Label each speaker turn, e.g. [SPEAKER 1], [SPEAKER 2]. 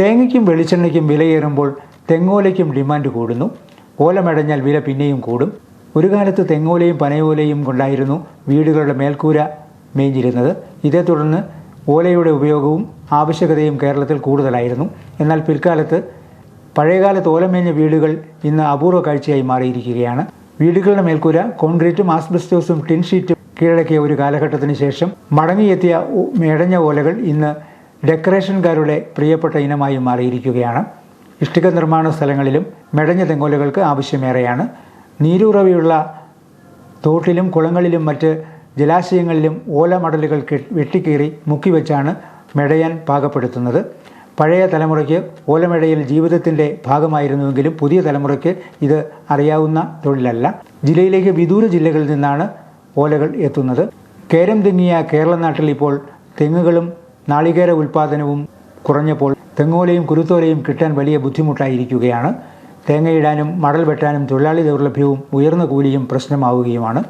[SPEAKER 1] തേങ്ങയ്ക്കും വെളിച്ചെണ്ണയ്ക്കും വിലയേറുമ്പോൾ തെങ്ങോലയ്ക്കും demand കൂടുന്നു. ഓലമടഞ്ഞാൽ വില പിന്നെയും കൂടും. ഒരു കാലത്ത് തെങ്ങോലയും പനയോലയും കൊണ്ടായിരുന്നു വീടുകളുടെ മേൽക്കൂര മേഞ്ഞിരുന്നത്. ഇതേ തുടർന്ന് ഓലയുടെ ഉപയോഗവും ആവശ്യകതയും കേരളത്തിൽ കൂടുതലായിരുന്നു. എന്നാൽ പിൽക്കാലത്ത് പഴയകാലത്ത് ഓലമേഞ്ഞ വീടുകൾ ഇന്ന് അപൂർവ കാഴ്ചയായി മാറിയിരിക്കുകയാണ്. വീടുകളുടെ മേൽക്കൂര കോൺക്രീറ്റും ആസ്ബസ്റ്റോസും ടിൻ ഷീറ്റും കീഴടക്കിയ ഒരു കാലഘട്ടത്തിന് ശേഷം മടങ്ങിയെത്തിയ മേടഞ്ഞ ഓലകൾ ഇന്ന് ഡെക്കറേഷൻകാരുടെ പ്രിയപ്പെട്ട ഇനമായി മാറിയിരിക്കുകയാണ്. ഇഷ്ടിക നിർമ്മാണ സ്ഥലങ്ങളിലും മെടഞ്ഞ തെങ്ങോലകൾക്ക് ആവശ്യമേറെയാണ്. നീരുറവിയുള്ള തോട്ടിലും കുളങ്ങളിലും മറ്റ് ജലാശയങ്ങളിലും ഓലമടലുകൾ വെട്ടിക്കീറി മുക്കിവെച്ചാണ് മെടയാൻ പാകപ്പെടുത്തുന്നത്. പഴയ തലമുറയ്ക്ക് ഓലമെടയിൽ ജീവിതത്തിന്റെ ഭാഗമായിരുന്നുവെങ്കിലും പുതിയ തലമുറയ്ക്ക് ഇത് അറിയാവുന്ന തൊഴിലല്ല. ജില്ലയിലേക്ക് വിദൂര ജില്ലകളിൽ നിന്നാണ് ഓലകൾ എത്തുന്നത്. കേരം തിങ്ങിയ കേരള നാട്ടിൽ ഇപ്പോൾ തെങ്ങുകളും നാളികേര ഉൽപ്പാദനവും കുറഞ്ഞപ്പോൾ തെങ്ങോലയും കുരുത്തോലയും കിട്ടാൻ വലിയ ബുദ്ധിമുട്ടായിരിക്കുകയാണ്. തേങ്ങയിടാനും മടൽ വെട്ടാനും തൊഴിലാളി ദൗർലഭ്യവും ഉയർന്ന കൂലിയും പ്രശ്നമാവുകയുമാണ്.